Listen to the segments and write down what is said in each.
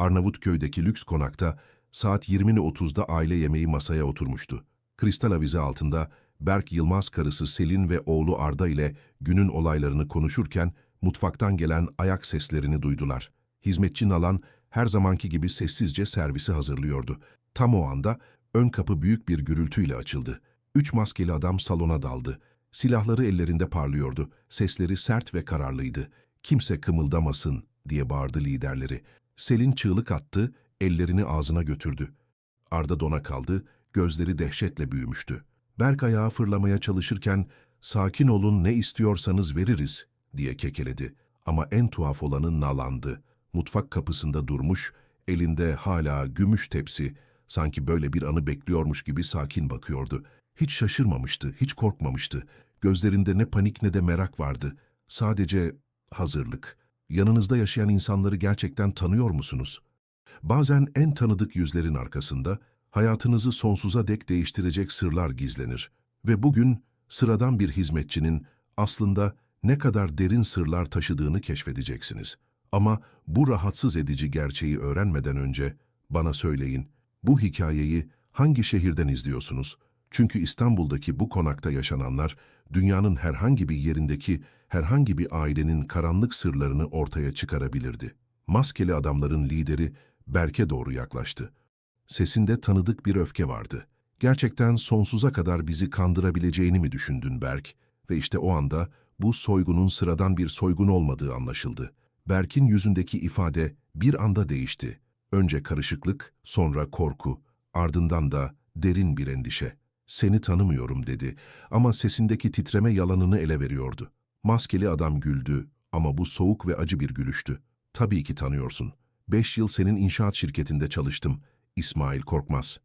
Arnavutköy'deki lüks konakta saat 20.30'da aile yemeği masaya oturmuştu. Kristal avize altında Berk Yılmaz karısı Selin ve oğlu Arda ile günün olaylarını konuşurken mutfaktan gelen ayak seslerini duydular. Hizmetçi Nalan her zamanki gibi sessizce servisi hazırlıyordu. Tam o anda ön kapı büyük bir gürültüyle açıldı. Üç maskeli adam salona daldı. Silahları ellerinde parlıyordu. Sesleri sert ve kararlıydı. Kimse kımıldamasın diye bağırdı liderleri. Selin çığlık attı, ellerini ağzına götürdü. Arda dona kaldı, gözleri dehşetle büyümüştü. Berk ayağa fırlamaya çalışırken, sakin olun ne istiyorsanız veririz diye kekeledi. Ama en tuhaf olanı Nalan'dı. Mutfak kapısında durmuş, elinde hala gümüş tepsi, sanki böyle bir anı bekliyormuş gibi sakin bakıyordu. Hiç şaşırmamıştı, hiç korkmamıştı. Gözlerinde ne panik ne de merak vardı. Sadece hazırlık. Yanınızda yaşayan insanları gerçekten tanıyor musunuz? Bazen en tanıdık yüzlerin arkasında hayatınızı sonsuza dek değiştirecek sırlar gizlenir. Ve bugün sıradan bir hizmetçinin aslında ne kadar derin sırlar taşıdığını keşfedeceksiniz. Ama bu rahatsız edici gerçeği öğrenmeden önce bana söyleyin, bu hikayeyi hangi şehirden izliyorsunuz? Çünkü İstanbul'daki bu konakta yaşananlar, dünyanın herhangi bir yerindeki herhangi bir ailenin karanlık sırlarını ortaya çıkarabilirdi. Maskeli adamların lideri Berk'e doğru yaklaştı. Sesinde tanıdık bir öfke vardı. Gerçekten sonsuza kadar bizi kandırabileceğini mi düşündün Berk? Ve işte o anda bu soygunun sıradan bir soygun olmadığı anlaşıldı. Berk'in yüzündeki ifade bir anda değişti. Önce karışıklık, sonra korku, ardından da derin bir endişe. Seni tanımıyorum dedi ama sesindeki titreme yalanını ele veriyordu. Maskeli adam güldü ama bu soğuk ve acı bir gülüştü. Tabii ki tanıyorsun. Beş yıl senin inşaat şirketinde çalıştım. İsmail Korkmaz.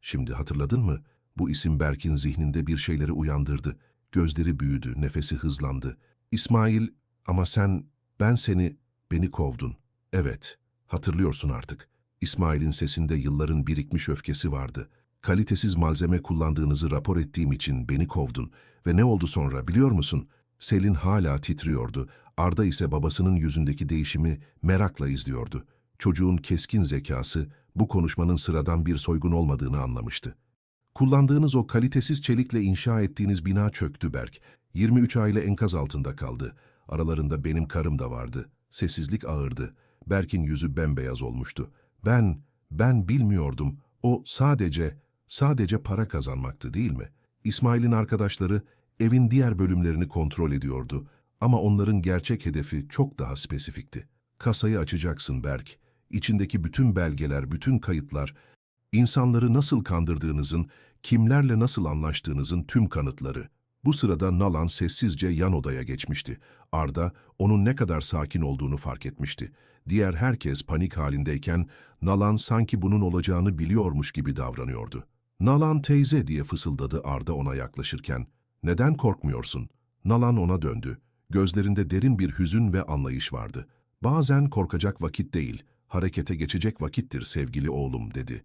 Şimdi hatırladın mı? Bu isim Berk'in zihninde bir şeyleri uyandırdı. Gözleri büyüdü, nefesi hızlandı. İsmail, ama sen, ben seni, beni kovdun. Evet, hatırlıyorsun artık. İsmail'in sesinde yılların birikmiş öfkesi vardı. Kalitesiz malzeme kullandığınızı rapor ettiğim için beni kovdun. Ve ne oldu sonra biliyor musun? Selin hala titriyordu. Arda ise babasının yüzündeki değişimi merakla izliyordu. Çocuğun keskin zekası bu konuşmanın sıradan bir soygun olmadığını anlamıştı. Kullandığınız o kalitesiz çelikle inşa ettiğiniz bina çöktü Berk. 23 aile enkaz altında kaldı. Aralarında benim karım da vardı. Sessizlik ağırdı. Berk'in yüzü bembeyaz olmuştu. Ben, ben bilmiyordum. O sadece, sadece para kazanmaktı değil mi? İsmail'in arkadaşları evin diğer bölümlerini kontrol ediyordu. Ama onların gerçek hedefi çok daha spesifikti. Kasayı açacaksın Berk. İçindeki bütün belgeler, bütün kayıtlar, insanları nasıl kandırdığınızın, kimlerle nasıl anlaştığınızın tüm kanıtları. Bu sırada Nalan sessizce yan odaya geçmişti. Arda, onun ne kadar sakin olduğunu fark etmişti. Diğer herkes panik halindeyken, Nalan sanki bunun olacağını biliyormuş gibi davranıyordu. Nalan teyze diye fısıldadı Arda ona yaklaşırken. Neden korkmuyorsun? Nalan ona döndü. Gözlerinde derin bir hüzün ve anlayış vardı. Bazen korkacak vakit değil, harekete geçecek vakittir sevgili oğlum dedi.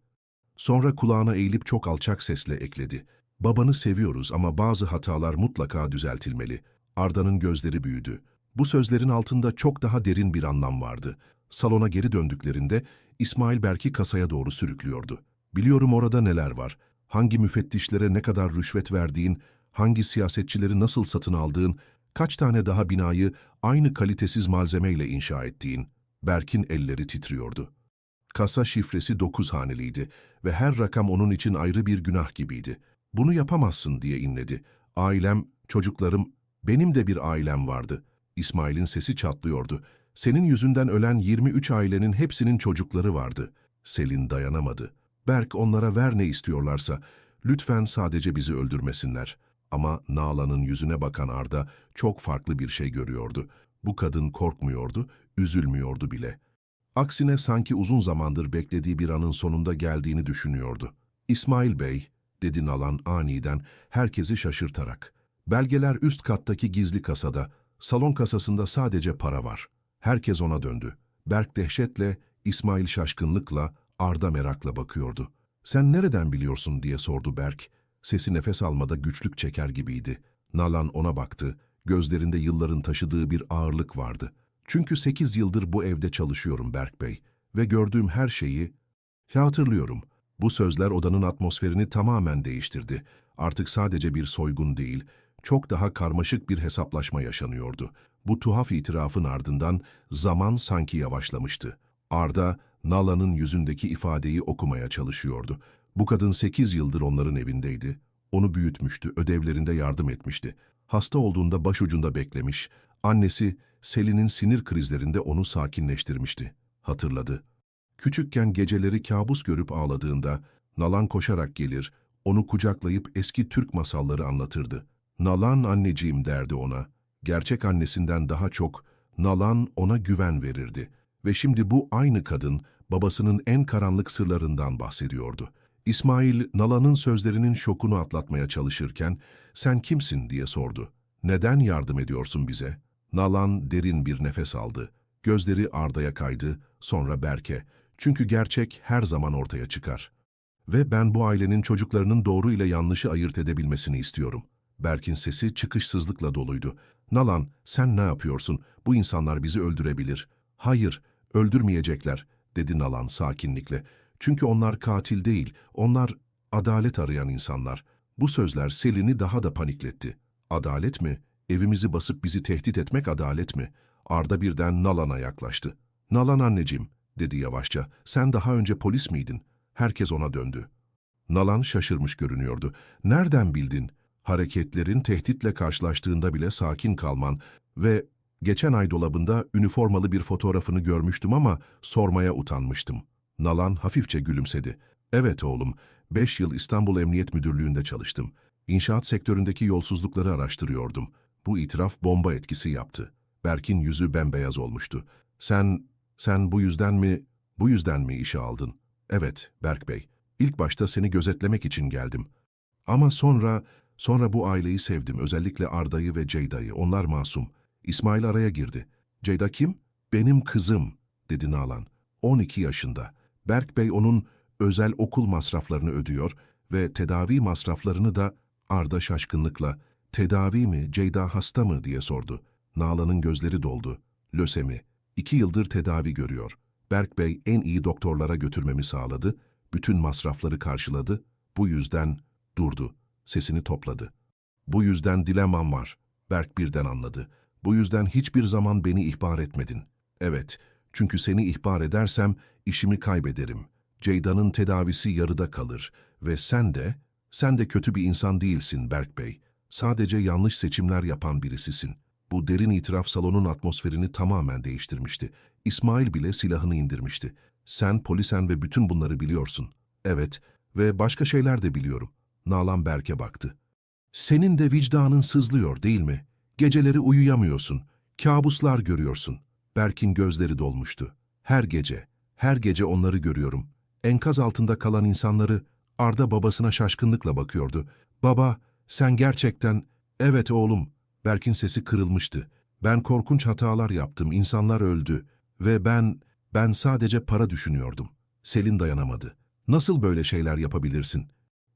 Sonra kulağına eğilip çok alçak sesle ekledi. Babanı seviyoruz ama bazı hatalar mutlaka düzeltilmeli. Arda'nın gözleri büyüdü. Bu sözlerin altında çok daha derin bir anlam vardı. Salona geri döndüklerinde İsmail Berk'i kasaya doğru sürüklüyordu. Biliyorum orada neler var. Hangi müfettişlere ne kadar rüşvet verdiğin, hangi siyasetçileri nasıl satın aldığın, kaç tane daha binayı aynı kalitesiz malzemeyle inşa ettiğin. Berk'in elleri titriyordu. Kasa şifresi dokuz haneliydi ve her rakam onun için ayrı bir günah gibiydi. Bunu yapamazsın diye inledi. Ailem, çocuklarım, benim de bir ailem vardı. İsmail'in sesi çatlıyordu. Senin yüzünden ölen 23 ailenin hepsinin çocukları vardı. Selin dayanamadı. Berk onlara ver ne istiyorlarsa, lütfen sadece bizi öldürmesinler. Ama Nalan'ın yüzüne bakan Arda çok farklı bir şey görüyordu. Bu kadın korkmuyordu, üzülmüyordu bile. Aksine sanki uzun zamandır beklediği bir anın sonunda geldiğini düşünüyordu. İsmail Bey, dedi Nalan aniden, herkesi şaşırtarak. Belgeler üst kattaki gizli kasada, salon kasasında sadece para var. Herkes ona döndü. Berk dehşetle, İsmail şaşkınlıkla, Arda merakla bakıyordu. Sen nereden biliyorsun diye sordu Berk. Sesi nefes almada güçlük çeker gibiydi. Nalan ona baktı. Gözlerinde yılların taşıdığı bir ağırlık vardı. Çünkü sekiz yıldır bu evde çalışıyorum Berk Bey. ve gördüğüm her şeyi ya hatırlıyorum. Bu sözler odanın atmosferini tamamen değiştirdi. Artık sadece bir soygun değil, çok daha karmaşık bir hesaplaşma yaşanıyordu. Bu tuhaf itirafın ardından zaman sanki yavaşlamıştı. Arda, Nala'nın yüzündeki ifadeyi okumaya çalışıyordu. Bu kadın sekiz yıldır onların evindeydi. Onu büyütmüştü, ödevlerinde yardım etmişti. Hasta olduğunda başucunda beklemiş. Annesi, Selin'in sinir krizlerinde onu sakinleştirmişti. Hatırladı. Küçükken geceleri kabus görüp ağladığında Nalan koşarak gelir, onu kucaklayıp eski Türk masalları anlatırdı. Nalan anneciğim derdi ona. Gerçek annesinden daha çok Nalan ona güven verirdi. Ve şimdi bu aynı kadın babasının en karanlık sırlarından bahsediyordu. İsmail, Nalan'ın sözlerinin şokunu atlatmaya çalışırken, ''Sen kimsin?'' diye sordu. ''Neden yardım ediyorsun bize?'' Nalan derin bir nefes aldı. Gözleri Arda'ya kaydı, sonra Berk'e. Çünkü gerçek her zaman ortaya çıkar. Ve ben bu ailenin çocuklarının doğru ile yanlışı ayırt edebilmesini istiyorum. Berk'in sesi çıkışsızlıkla doluydu. Nalan, sen ne yapıyorsun? Bu insanlar bizi öldürebilir. Hayır, öldürmeyecekler, dedi Nalan sakinlikle. Çünkü onlar katil değil, onlar adalet arayan insanlar. Bu sözler Selin'i daha da panikletti. Adalet mi? Evimizi basıp bizi tehdit etmek adalet mi? Arda birden Nalan'a yaklaştı. Nalan anneciğim, dedi yavaşça. Sen daha önce polis miydin? Herkes ona döndü. Nalan şaşırmış görünüyordu. Nereden bildin? Hareketlerin tehditle karşılaştığında bile sakin kalman ve geçen ay dolabında üniformalı bir fotoğrafını görmüştüm ama sormaya utanmıştım. Nalan hafifçe gülümsedi. Evet oğlum, beş yıl İstanbul Emniyet Müdürlüğü'nde çalıştım. İnşaat sektöründeki yolsuzlukları araştırıyordum. Bu itiraf bomba etkisi yaptı. Berk'in yüzü bembeyaz olmuştu. Sen, sen bu yüzden mi, bu yüzden mi işe aldın? Evet, Berk Bey. İlk başta seni gözetlemek için geldim. Ama sonra, sonra bu aileyi sevdim. Özellikle Arda'yı ve Ceyda'yı. Onlar masum. İsmail araya girdi. Ceyda kim? Benim kızım, dedi Nalan. 12 yaşında. Berk Bey onun özel okul masraflarını ödüyor ve tedavi masraflarını da Arda şaşkınlıkla ''Tedavi mi, Ceyda hasta mı?'' diye sordu. Nalan'ın gözleri doldu. Lösemi. İki yıldır tedavi görüyor. Berk Bey en iyi doktorlara götürmemi sağladı. Bütün masrafları karşıladı. Bu yüzden durdu. Sesini topladı. Bu yüzden dilemam var. Berk birden anladı. Bu yüzden hiçbir zaman beni ihbar etmedin. Evet, çünkü seni ihbar edersem işimi kaybederim. Ceyda'nın tedavisi yarıda kalır ve sen de, sen de kötü bir insan değilsin Berk Bey. Sadece yanlış seçimler yapan birisisin. Bu derin itiraf salonun atmosferini tamamen değiştirmişti. İsmail bile silahını indirmişti. Sen polisen ve bütün bunları biliyorsun. Evet ve başka şeyler de biliyorum. Nalan Berk'e baktı. Senin de vicdanın sızlıyor değil mi? Geceleri uyuyamıyorsun. Kabuslar görüyorsun. Berk'in gözleri dolmuştu. Her gece, her gece onları görüyorum. Enkaz altında kalan insanları Arda babasına şaşkınlıkla bakıyordu. Baba, sen gerçekten, evet oğlum, Berk'in sesi kırılmıştı. Ben korkunç hatalar yaptım, insanlar öldü. Ve ben, ben sadece para düşünüyordum. Selin dayanamadı. Nasıl böyle şeyler yapabilirsin?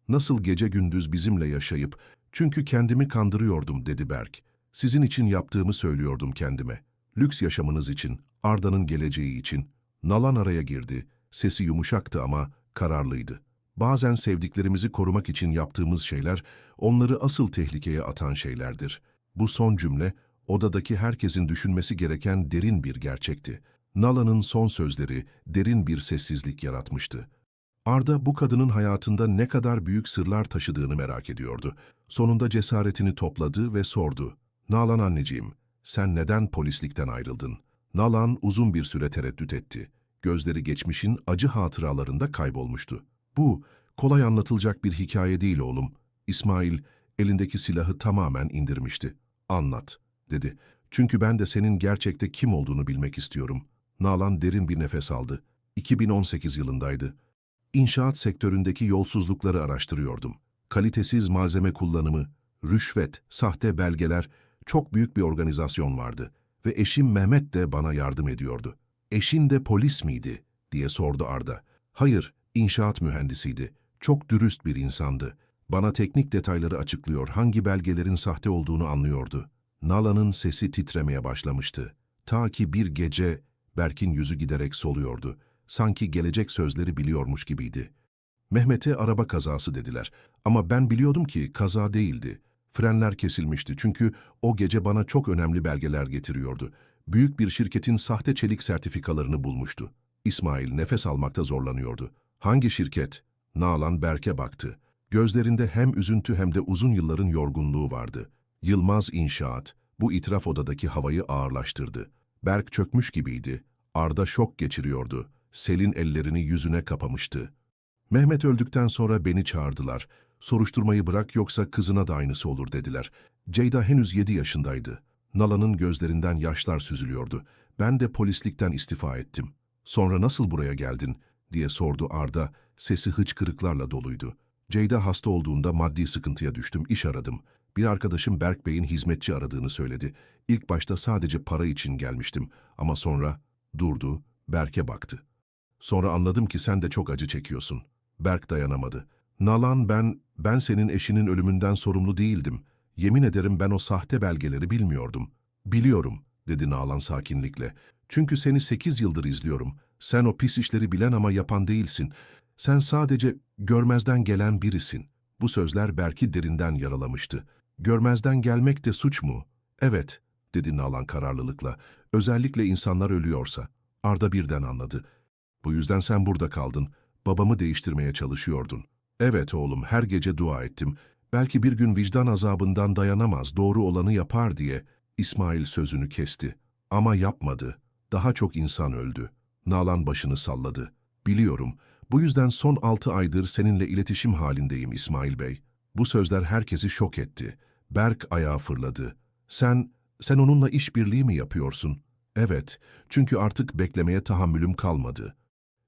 Nasıl gece gündüz bizimle yaşayıp, çünkü kendimi kandırıyordum dedi Berk. Sizin için yaptığımı söylüyordum kendime. Lüks yaşamınız için, Arda'nın geleceği için. Nalan araya girdi. Sesi yumuşaktı ama kararlıydı. Bazen sevdiklerimizi korumak için yaptığımız şeyler, onları asıl tehlikeye atan şeylerdir. Bu son cümle, odadaki herkesin düşünmesi gereken derin bir gerçekti. Nala'nın son sözleri derin bir sessizlik yaratmıştı. Arda bu kadının hayatında ne kadar büyük sırlar taşıdığını merak ediyordu. Sonunda cesaretini topladı ve sordu. Nalan anneciğim, sen neden polislikten ayrıldın? Nalan uzun bir süre tereddüt etti. Gözleri geçmişin acı hatıralarında kaybolmuştu. Bu, kolay anlatılacak bir hikaye değil oğlum. İsmail, elindeki silahı tamamen indirmişti. Anlat, dedi. Çünkü ben de senin gerçekte kim olduğunu bilmek istiyorum. Nalan derin bir nefes aldı. 2018 yılındaydı. İnşaat sektöründeki yolsuzlukları araştırıyordum. Kalitesiz malzeme kullanımı, rüşvet, sahte belgeler, çok büyük bir organizasyon vardı ve eşim Mehmet de bana yardım ediyordu. Eşin de polis miydi? diye sordu Arda. Hayır, inşaat mühendisiydi. Çok dürüst bir insandı. Bana teknik detayları açıklıyor, hangi belgelerin sahte olduğunu anlıyordu. Nala'nın sesi titremeye başlamıştı. Ta ki bir gece Berk'in yüzü giderek soluyordu. Sanki gelecek sözleri biliyormuş gibiydi. Mehmet'e araba kazası dediler. Ama ben biliyordum ki kaza değildi. Frenler kesilmişti çünkü o gece bana çok önemli belgeler getiriyordu. Büyük bir şirketin sahte çelik sertifikalarını bulmuştu. İsmail nefes almakta zorlanıyordu. Hangi şirket? Nalan Berk'e baktı. Gözlerinde hem üzüntü hem de uzun yılların yorgunluğu vardı. Yılmaz İnşaat, bu itiraf odadaki havayı ağırlaştırdı. Berk çökmüş gibiydi. Arda şok geçiriyordu. Selin ellerini yüzüne kapamıştı. Mehmet öldükten sonra beni çağırdılar. Soruşturmayı bırak yoksa kızına da aynısı olur dediler. Ceyda henüz yedi yaşındaydı. Nala'nın gözlerinden yaşlar süzülüyordu. Ben de polislikten istifa ettim. Sonra nasıl buraya geldin diye sordu Arda. Sesi hıçkırıklarla doluydu. Ceyda hasta olduğunda maddi sıkıntıya düştüm, iş aradım. Bir arkadaşım Berk Bey'in hizmetçi aradığını söyledi. İlk başta sadece para için gelmiştim ama sonra durdu, Berk'e baktı. Sonra anladım ki sen de çok acı çekiyorsun. Berk dayanamadı. Nalan ben, ben senin eşinin ölümünden sorumlu değildim. Yemin ederim ben o sahte belgeleri bilmiyordum. Biliyorum, dedi Nalan sakinlikle. Çünkü seni sekiz yıldır izliyorum. Sen o pis işleri bilen ama yapan değilsin. Sen sadece görmezden gelen birisin. Bu sözler Berk'i derinden yaralamıştı. Görmezden gelmek de suç mu? Evet, dedi Nalan kararlılıkla. Özellikle insanlar ölüyorsa. Arda birden anladı. Bu yüzden sen burada kaldın. Babamı değiştirmeye çalışıyordun. Evet oğlum, her gece dua ettim. Belki bir gün vicdan azabından dayanamaz, doğru olanı yapar diye. İsmail sözünü kesti. Ama yapmadı. Daha çok insan öldü. Nalan başını salladı. Biliyorum, bu yüzden son altı aydır seninle iletişim halindeyim İsmail Bey. Bu sözler herkesi şok etti. Berk ayağa fırladı. Sen, sen onunla işbirliği mi yapıyorsun? Evet, çünkü artık beklemeye tahammülüm kalmadı.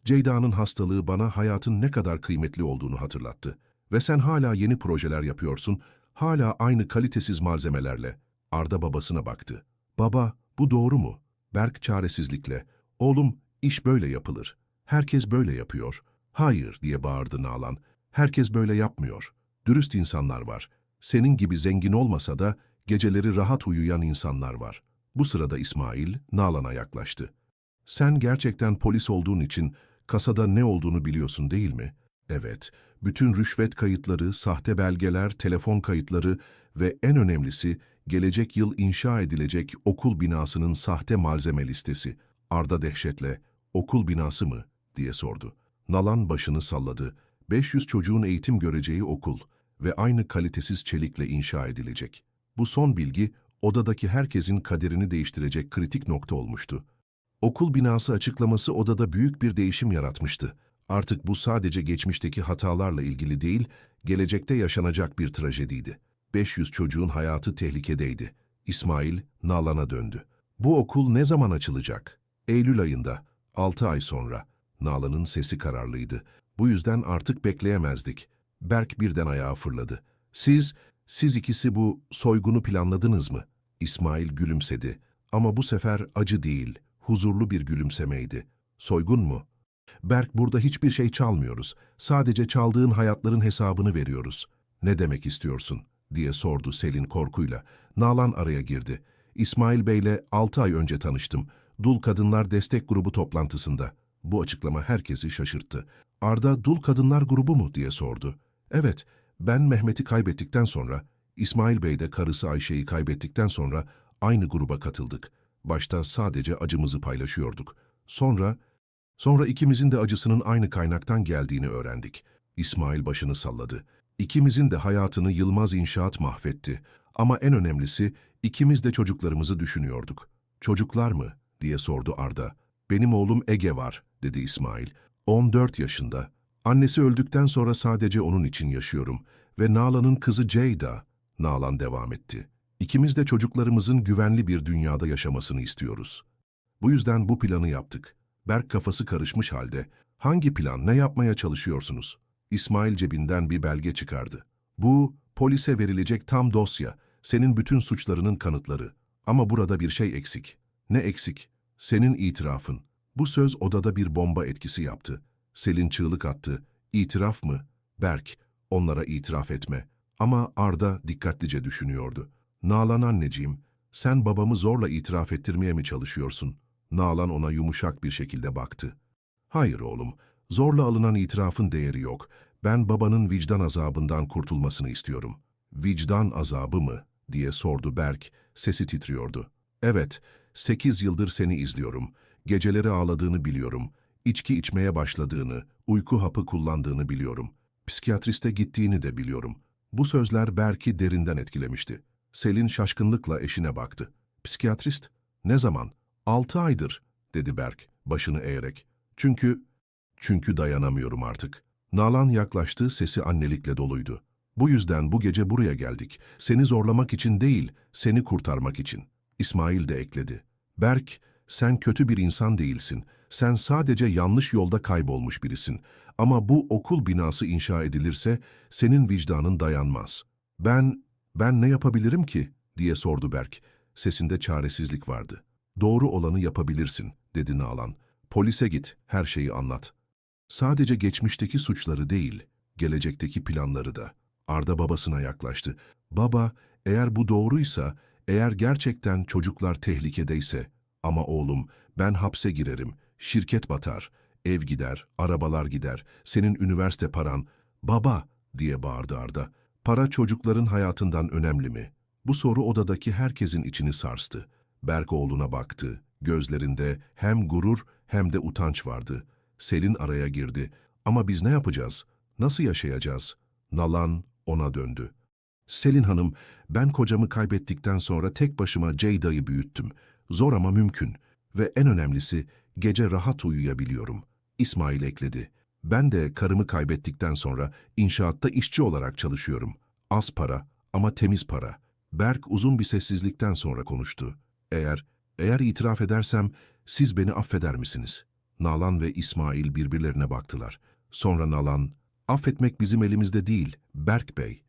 Ceyda'nın hastalığı bana hayatın ne kadar kıymetli olduğunu hatırlattı. Ve sen hala yeni projeler yapıyorsun, hala aynı kalitesiz malzemelerle. Arda babasına baktı. Baba, bu doğru mu? Berk çaresizlikle. Oğlum, iş böyle yapılır. Herkes böyle yapıyor. Hayır diye bağırdı Nalan. Herkes böyle yapmıyor. Dürüst insanlar var. Senin gibi zengin olmasa da geceleri rahat uyuyan insanlar var. Bu sırada İsmail Nalan'a yaklaştı. Sen gerçekten polis olduğun için kasada ne olduğunu biliyorsun değil mi? Evet, bütün rüşvet kayıtları, sahte belgeler, telefon kayıtları ve en önemlisi gelecek yıl inşa edilecek okul binasının sahte malzeme listesi. Arda dehşetle, okul binası mı? diye sordu. Nalan başını salladı. 500 çocuğun eğitim göreceği okul ve aynı kalitesiz çelikle inşa edilecek. Bu son bilgi, odadaki herkesin kaderini değiştirecek kritik nokta olmuştu. Okul binası açıklaması odada büyük bir değişim yaratmıştı. Artık bu sadece geçmişteki hatalarla ilgili değil, gelecekte yaşanacak bir trajediydi. 500 çocuğun hayatı tehlikedeydi. İsmail, Nalan'a döndü. Bu okul ne zaman açılacak? Eylül ayında, 6 ay sonra. Nalan'ın sesi kararlıydı. Bu yüzden artık bekleyemezdik. Berk birden ayağa fırladı. Siz, siz ikisi bu soygunu planladınız mı? İsmail gülümsedi. Ama bu sefer acı değil, huzurlu bir gülümsemeydi. Soygun mu? Berk burada hiçbir şey çalmıyoruz. Sadece çaldığın hayatların hesabını veriyoruz. Ne demek istiyorsun? diye sordu Selin korkuyla. Nalan araya girdi. İsmail Bey'le altı ay önce tanıştım. Dul Kadınlar Destek Grubu toplantısında. Bu açıklama herkesi şaşırttı. Arda Dul Kadınlar Grubu mu diye sordu. Evet, ben Mehmet'i kaybettikten sonra, İsmail Bey de karısı Ayşe'yi kaybettikten sonra aynı gruba katıldık. Başta sadece acımızı paylaşıyorduk. Sonra, sonra ikimizin de acısının aynı kaynaktan geldiğini öğrendik. İsmail başını salladı. İkimizin de hayatını Yılmaz İnşaat mahvetti. Ama en önemlisi ikimiz de çocuklarımızı düşünüyorduk. Çocuklar mı? diye sordu Arda. Benim oğlum Ege var, dedi İsmail. 14 yaşında. Annesi öldükten sonra sadece onun için yaşıyorum. Ve Nalan'ın kızı Ceyda. Nalan devam etti. İkimiz de çocuklarımızın güvenli bir dünyada yaşamasını istiyoruz. Bu yüzden bu planı yaptık. Berk kafası karışmış halde. Hangi plan, ne yapmaya çalışıyorsunuz? İsmail cebinden bir belge çıkardı. Bu, polise verilecek tam dosya, senin bütün suçlarının kanıtları. Ama burada bir şey eksik. Ne eksik? Senin itirafın. Bu söz odada bir bomba etkisi yaptı. Selin çığlık attı. İtiraf mı? Berk, onlara itiraf etme. Ama Arda dikkatlice düşünüyordu. Nalan anneciğim, sen babamı zorla itiraf ettirmeye mi çalışıyorsun? Nalan ona yumuşak bir şekilde baktı. Hayır oğlum, zorla alınan itirafın değeri yok. Ben babanın vicdan azabından kurtulmasını istiyorum. Vicdan azabı mı? diye sordu Berk, sesi titriyordu. Evet, sekiz yıldır seni izliyorum. Geceleri ağladığını biliyorum. İçki içmeye başladığını, uyku hapı kullandığını biliyorum. Psikiyatriste gittiğini de biliyorum. Bu sözler Berk'i derinden etkilemişti. Selin şaşkınlıkla eşine baktı. Psikiyatrist? Ne zaman? Altı aydır, dedi Berk, başını eğerek. Çünkü, çünkü dayanamıyorum artık. Nalan yaklaştı, sesi annelikle doluydu. Bu yüzden bu gece buraya geldik. Seni zorlamak için değil, seni kurtarmak için. İsmail de ekledi. Berk, sen kötü bir insan değilsin. Sen sadece yanlış yolda kaybolmuş birisin. Ama bu okul binası inşa edilirse senin vicdanın dayanmaz. Ben, ben ne yapabilirim ki? diye sordu Berk. Sesinde çaresizlik vardı. Doğru olanı yapabilirsin, dedi Nalan. Polise git, her şeyi anlat. Sadece geçmişteki suçları değil, gelecekteki planları da. Arda babasına yaklaştı. Baba, eğer bu doğruysa, eğer gerçekten çocuklar tehlikedeyse, ama oğlum ben hapse girerim, şirket batar, ev gider, arabalar gider, senin üniversite paran, baba diye bağırdı Arda. Para çocukların hayatından önemli mi? Bu soru odadaki herkesin içini sarstı. Berk oğluna baktı. Gözlerinde hem gurur hem de utanç vardı. Selin araya girdi. Ama biz ne yapacağız? Nasıl yaşayacağız? Nalan ona döndü. Selin Hanım, ben kocamı kaybettikten sonra tek başıma Ceyda'yı büyüttüm. Zor ama mümkün. Ve en önemlisi, gece rahat uyuyabiliyorum. İsmail ekledi. Ben de karımı kaybettikten sonra inşaatta işçi olarak çalışıyorum. Az para ama temiz para. Berk uzun bir sessizlikten sonra konuştu. Eğer, eğer itiraf edersem siz beni affeder misiniz? Nalan ve İsmail birbirlerine baktılar. Sonra Nalan, affetmek bizim elimizde değil, Berk Bey.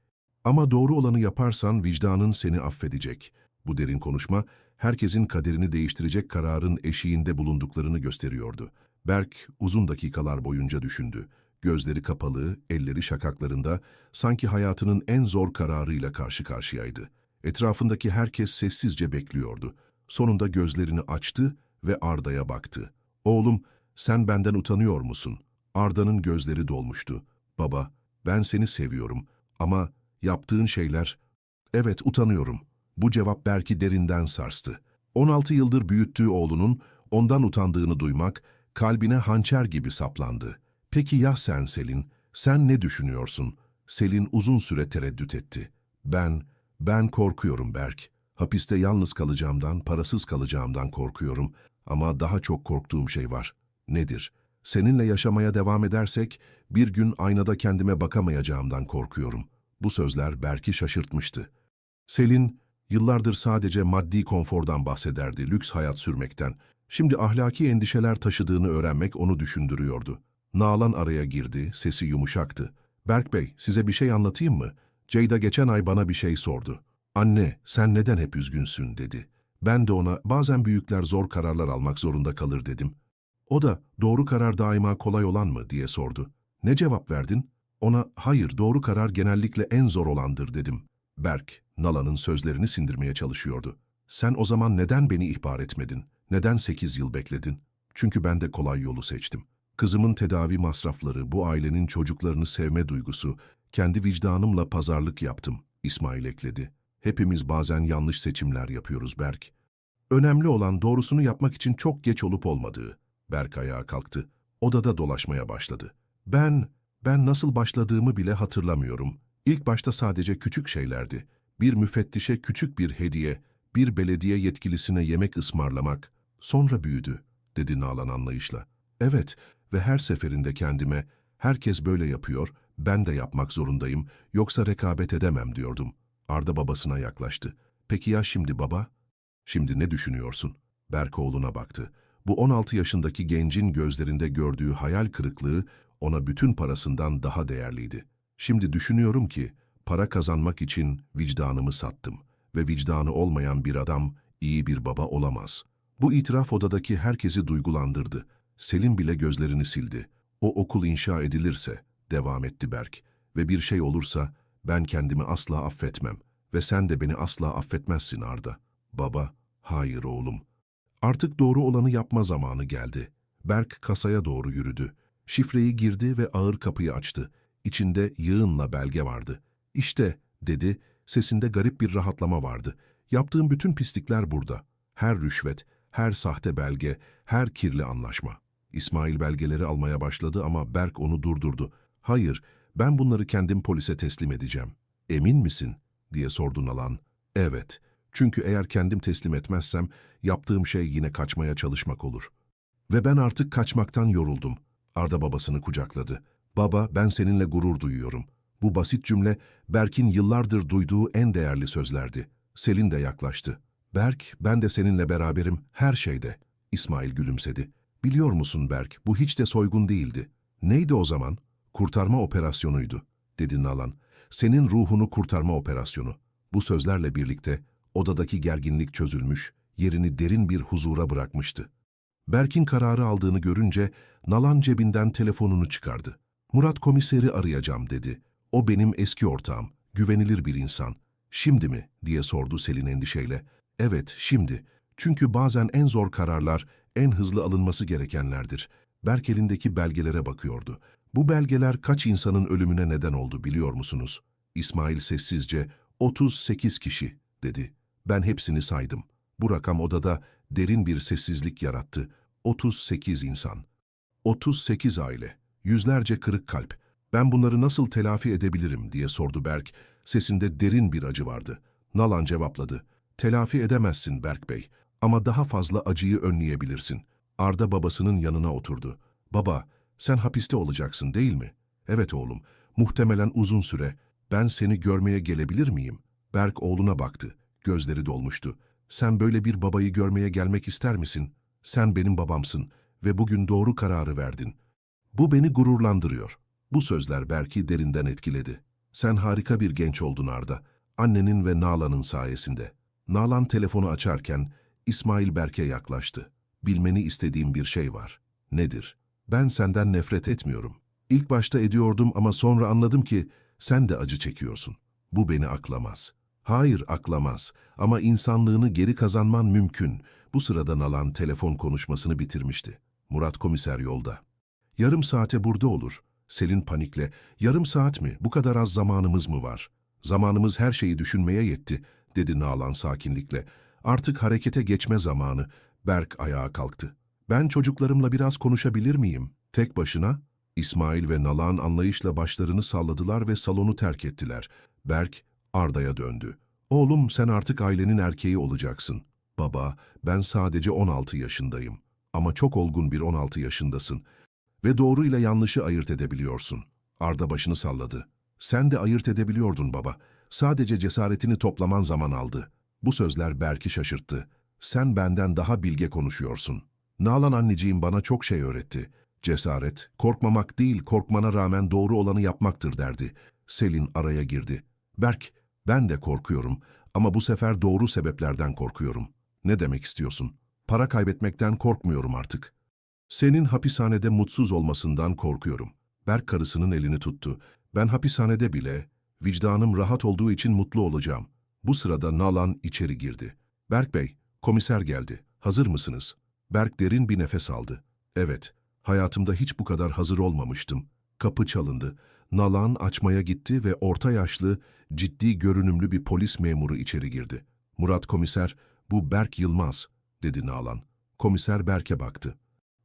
Ama doğru olanı yaparsan vicdanın seni affedecek. Bu derin konuşma, herkesin kaderini değiştirecek kararın eşiğinde bulunduklarını gösteriyordu. Berk uzun dakikalar boyunca düşündü. Gözleri kapalı, elleri şakaklarında, sanki hayatının en zor kararıyla karşı karşıyaydı. Etrafındaki herkes sessizce bekliyordu. Sonunda gözlerini açtı ve Arda'ya baktı. Oğlum, sen benden utanıyor musun? Arda'nın gözleri dolmuştu. Baba, ben seni seviyorum ama yaptığın şeyler... Evet, utanıyorum. Bu cevap Berk'i derinden sarstı. 16 yıldır büyüttüğü oğlunun ondan utandığını duymak kalbine hançer gibi saplandı. Peki ya sen Selin? Sen ne düşünüyorsun? Selin uzun süre tereddüt etti. Ben, ben korkuyorum Berk. Hapiste yalnız kalacağımdan, parasız kalacağımdan korkuyorum. Ama daha çok korktuğum şey var. Nedir? Seninle yaşamaya devam edersek bir gün aynada kendime bakamayacağımdan korkuyorum. Bu sözler Berk'i şaşırtmıştı. Selin, yıllardır sadece maddi konfordan bahsederdi, lüks hayat sürmekten. Şimdi ahlaki endişeler taşıdığını öğrenmek onu düşündürüyordu. Nalan araya girdi, sesi yumuşaktı. Berk Bey, size bir şey anlatayım mı? Ceyda geçen ay bana bir şey sordu. Anne, sen neden hep üzgünsün dedi. Ben de ona bazen büyükler zor kararlar almak zorunda kalır dedim. O da doğru karar daima kolay olan mı diye sordu. Ne cevap verdin? Ona hayır doğru karar genellikle en zor olandır dedim. Berk, Nalan'ın sözlerini sindirmeye çalışıyordu. Sen o zaman neden beni ihbar etmedin? Neden sekiz yıl bekledin? Çünkü ben de kolay yolu seçtim. Kızımın tedavi masrafları, bu ailenin çocuklarını sevme duygusu, kendi vicdanımla pazarlık yaptım, İsmail ekledi. Hepimiz bazen yanlış seçimler yapıyoruz Berk. Önemli olan doğrusunu yapmak için çok geç olup olmadığı. Berk ayağa kalktı. Odada dolaşmaya başladı. Ben, ben nasıl başladığımı bile hatırlamıyorum. İlk başta sadece küçük şeylerdi. Bir müfettişe küçük bir hediye, bir belediye yetkilisine yemek ısmarlamak. Sonra büyüdü, dedi Nalan anlayışla. Evet ve her seferinde kendime, herkes böyle yapıyor, ben de yapmak zorundayım, yoksa rekabet edemem diyordum. Arda babasına yaklaştı. Peki ya şimdi baba? Şimdi ne düşünüyorsun? Berk oğluna baktı. Bu 16 yaşındaki gencin gözlerinde gördüğü hayal kırıklığı ona bütün parasından daha değerliydi. Şimdi düşünüyorum ki para kazanmak için vicdanımı sattım ve vicdanı olmayan bir adam iyi bir baba olamaz. Bu itiraf odadaki herkesi duygulandırdı. Selin bile gözlerini sildi. O okul inşa edilirse, devam etti Berk, ve bir şey olursa ben kendimi asla affetmem ve sen de beni asla affetmezsin Arda. Baba, hayır oğlum. Artık doğru olanı yapma zamanı geldi. Berk kasaya doğru yürüdü. Şifreyi girdi ve ağır kapıyı açtı. İçinde yığınla belge vardı. İşte, dedi, sesinde garip bir rahatlama vardı. Yaptığım bütün pislikler burada. Her rüşvet, her sahte belge, her kirli anlaşma. İsmail belgeleri almaya başladı ama Berk onu durdurdu. Hayır, ben bunları kendim polise teslim edeceğim. Emin misin? diye sordu Nalan. Evet, çünkü eğer kendim teslim etmezsem yaptığım şey yine kaçmaya çalışmak olur. Ve ben artık kaçmaktan yoruldum. Arda babasını kucakladı. Baba, ben seninle gurur duyuyorum. Bu basit cümle Berk'in yıllardır duyduğu en değerli sözlerdi. Selin de yaklaştı. Berk, ben de seninle beraberim her şeyde. İsmail gülümsedi. Biliyor musun Berk, bu hiç de soygun değildi. Neydi o zaman? Kurtarma operasyonuydu, dedi Nalan. Senin ruhunu kurtarma operasyonu. Bu sözlerle birlikte odadaki gerginlik çözülmüş, yerini derin bir huzura bırakmıştı. Berk'in kararı aldığını görünce Nalan cebinden telefonunu çıkardı. Murat komiseri arayacağım dedi. O benim eski ortağım, güvenilir bir insan. Şimdi mi? diye sordu Selin endişeyle. Evet, şimdi. Çünkü bazen en zor kararlar en hızlı alınması gerekenlerdir. Berk elindeki belgelere bakıyordu. Bu belgeler kaç insanın ölümüne neden oldu biliyor musunuz? İsmail sessizce 38 kişi dedi. Ben hepsini saydım. Bu rakam odada derin bir sessizlik yarattı. 38 insan. 38 aile. Yüzlerce kırık kalp. Ben bunları nasıl telafi edebilirim diye sordu Berk. Sesinde derin bir acı vardı. Nalan cevapladı. Telafi edemezsin Berk Bey ama daha fazla acıyı önleyebilirsin. Arda babasının yanına oturdu. Baba, sen hapiste olacaksın değil mi? Evet oğlum, muhtemelen uzun süre. Ben seni görmeye gelebilir miyim? Berk oğluna baktı. Gözleri dolmuştu. Sen böyle bir babayı görmeye gelmek ister misin? Sen benim babamsın ve bugün doğru kararı verdin. Bu beni gururlandırıyor. Bu sözler Berk'i derinden etkiledi. Sen harika bir genç oldun Arda. Annenin ve Nalan'ın sayesinde. Nalan telefonu açarken İsmail Berk'e yaklaştı. Bilmeni istediğim bir şey var. Nedir? Ben senden nefret etmiyorum. İlk başta ediyordum ama sonra anladım ki sen de acı çekiyorsun. Bu beni aklamaz. Hayır aklamaz ama insanlığını geri kazanman mümkün. Bu sırada Nalan telefon konuşmasını bitirmişti. Murat komiser yolda. Yarım saate burada olur. Selin panikle, yarım saat mi, bu kadar az zamanımız mı var? Zamanımız her şeyi düşünmeye yetti, dedi Nalan sakinlikle. Artık harekete geçme zamanı. Berk ayağa kalktı. Ben çocuklarımla biraz konuşabilir miyim? Tek başına? İsmail ve Nalan anlayışla başlarını salladılar ve salonu terk ettiler. Berk, Arda'ya döndü. Oğlum sen artık ailenin erkeği olacaksın. Baba, ben sadece 16 yaşındayım. Ama çok olgun bir 16 yaşındasın. Ve doğru ile yanlışı ayırt edebiliyorsun. Arda başını salladı. Sen de ayırt edebiliyordun baba. Sadece cesaretini toplaman zaman aldı. Bu sözler Berk'i şaşırttı. Sen benden daha bilge konuşuyorsun. Nalan anneciğim bana çok şey öğretti. Cesaret, korkmamak değil, korkmana rağmen doğru olanı yapmaktır derdi. Selin araya girdi. Berk, ben de korkuyorum ama bu sefer doğru sebeplerden korkuyorum. Ne demek istiyorsun? Para kaybetmekten korkmuyorum artık. Senin hapishanede mutsuz olmasından korkuyorum. Berk karısının elini tuttu. Ben hapishanede bile, vicdanım rahat olduğu için mutlu olacağım. Bu sırada Nalan içeri girdi. Berk Bey, komiser geldi. Hazır mısınız? Berk derin bir nefes aldı. Evet, hayatımda hiç bu kadar hazır olmamıştım. Kapı çalındı. Nalan açmaya gitti ve orta yaşlı, ciddi görünümlü bir polis memuru içeri girdi. Murat komiser, bu Berk Yılmaz, dedi Nalan. Komiser Berk'e baktı.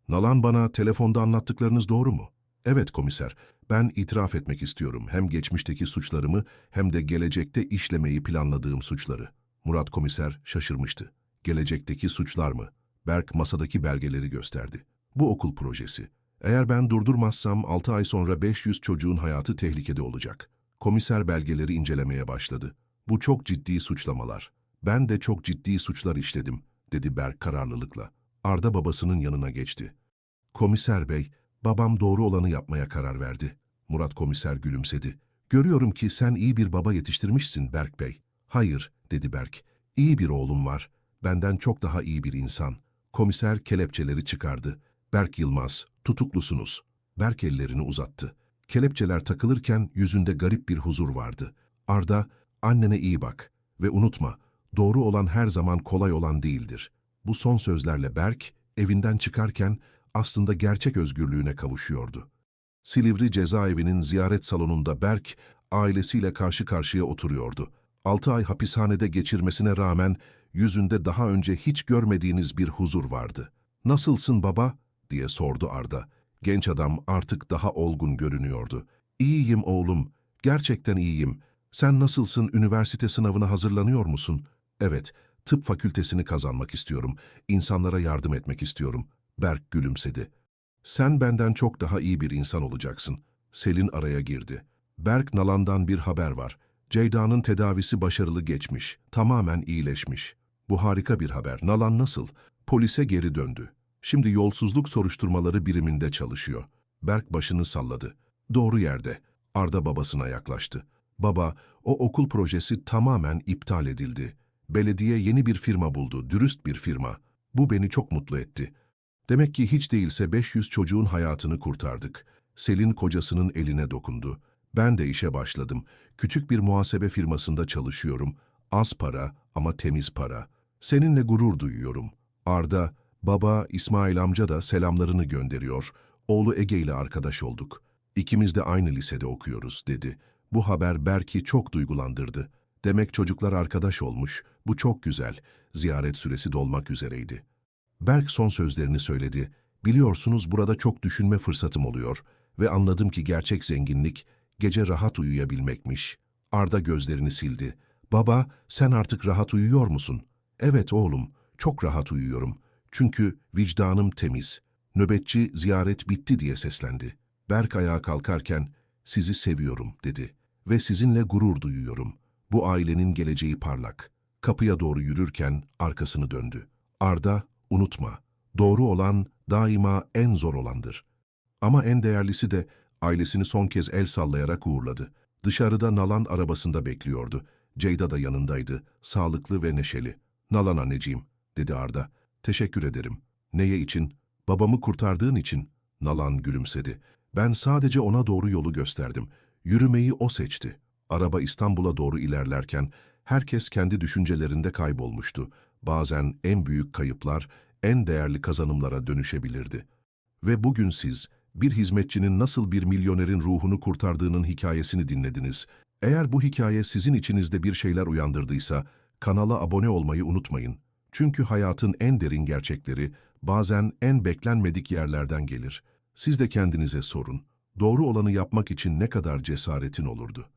Nalan bana telefonda anlattıklarınız doğru mu? Evet komiser, ben itiraf etmek istiyorum hem geçmişteki suçlarımı hem de gelecekte işlemeyi planladığım suçları. Murat komiser şaşırmıştı. Gelecekteki suçlar mı? Berk masadaki belgeleri gösterdi. Bu okul projesi. Eğer ben durdurmazsam 6 ay sonra 500 çocuğun hayatı tehlikede olacak. Komiser belgeleri incelemeye başladı. Bu çok ciddi suçlamalar. Ben de çok ciddi suçlar işledim, dedi Berk kararlılıkla. Arda babasının yanına geçti. Komiser bey, babam doğru olanı yapmaya karar verdi. Murat komiser gülümsedi. Görüyorum ki sen iyi bir baba yetiştirmişsin Berk bey. Hayır, dedi Berk. İyi bir oğlum var. Benden çok daha iyi bir insan. Komiser kelepçeleri çıkardı. Berk Yılmaz, tutuklusunuz. Berk ellerini uzattı. Kelepçeler takılırken yüzünde garip bir huzur vardı. Arda, annene iyi bak ve unutma, doğru olan her zaman kolay olan değildir. Bu son sözlerle Berk, evinden çıkarken aslında gerçek özgürlüğüne kavuşuyordu. Silivri cezaevinin ziyaret salonunda Berk, ailesiyle karşı karşıya oturuyordu. Altı ay hapishanede geçirmesine rağmen yüzünde daha önce hiç görmediğiniz bir huzur vardı. ''Nasılsın baba?'' diye sordu Arda. Genç adam artık daha olgun görünüyordu. ''İyiyim oğlum, gerçekten iyiyim. Sen nasılsın, üniversite sınavına hazırlanıyor musun?'' ''Evet, tıp fakültesini kazanmak istiyorum. İnsanlara yardım etmek istiyorum.'' Berk gülümsedi. ''Sen benden çok daha iyi bir insan olacaksın.'' Selin araya girdi. Berk Nalan'dan bir haber var. Ceyda'nın tedavisi başarılı geçmiş, tamamen iyileşmiş. Bu harika bir haber. Nalan nasıl? Polise geri döndü. Şimdi yolsuzluk soruşturmaları biriminde çalışıyor. Berk başını salladı. Doğru yerde. Arda babasına yaklaştı. Baba, o okul projesi tamamen iptal edildi. Belediye yeni bir firma buldu, dürüst bir firma. Bu beni çok mutlu etti. Demek ki hiç değilse 500 çocuğun hayatını kurtardık. Selin kocasının eline dokundu. Ben de işe başladım. Küçük bir muhasebe firmasında çalışıyorum. Az para ama temiz para. Seninle gurur duyuyorum. Arda, baba İsmail amca da selamlarını gönderiyor. Oğlu Ege ile arkadaş olduk. İkimiz de aynı lisede okuyoruz, dedi. Bu haber Berk'i çok duygulandırdı. Demek çocuklar arkadaş olmuş. Bu çok güzel. Ziyaret süresi dolmak üzereydi. Berk son sözlerini söyledi. Biliyorsunuz burada çok düşünme fırsatım oluyor ve anladım ki gerçek zenginlik gece rahat uyuyabilmekmiş. Arda gözlerini sildi. Baba, sen artık rahat uyuyor musun? Evet oğlum, çok rahat uyuyorum. Çünkü vicdanım temiz. Nöbetçi ziyaret bitti diye seslendi. Berk ayağa kalkarken, sizi seviyorum dedi. Ve sizinle gurur duyuyorum. Bu ailenin geleceği parlak. Kapıya doğru yürürken arkasını döndü. Arda, unutma, doğru olan daima en zor olandır. Ama en değerlisi de ailesini son kez el sallayarak uğurladı. Dışarıda Nalan arabasında bekliyordu. Ceyda da yanındaydı, sağlıklı ve neşeli. Nalan anneciğim, dedi Arda. Teşekkür ederim. Neye için? Babamı kurtardığın için. Nalan gülümsedi. Ben sadece ona doğru yolu gösterdim. Yürümeyi o seçti. Araba İstanbul'a doğru ilerlerken herkes kendi düşüncelerinde kaybolmuştu. Bazen en büyük kayıplar en değerli kazanımlara dönüşebilirdi. Ve bugün siz bir hizmetçinin nasıl bir milyonerin ruhunu kurtardığının hikayesini dinlediniz. Eğer bu hikaye sizin içinizde bir şeyler uyandırdıysa kanala abone olmayı unutmayın. Çünkü hayatın en derin gerçekleri bazen en beklenmedik yerlerden gelir. Siz de kendinize sorun. Doğru olanı yapmak için ne kadar cesaretin olurdu?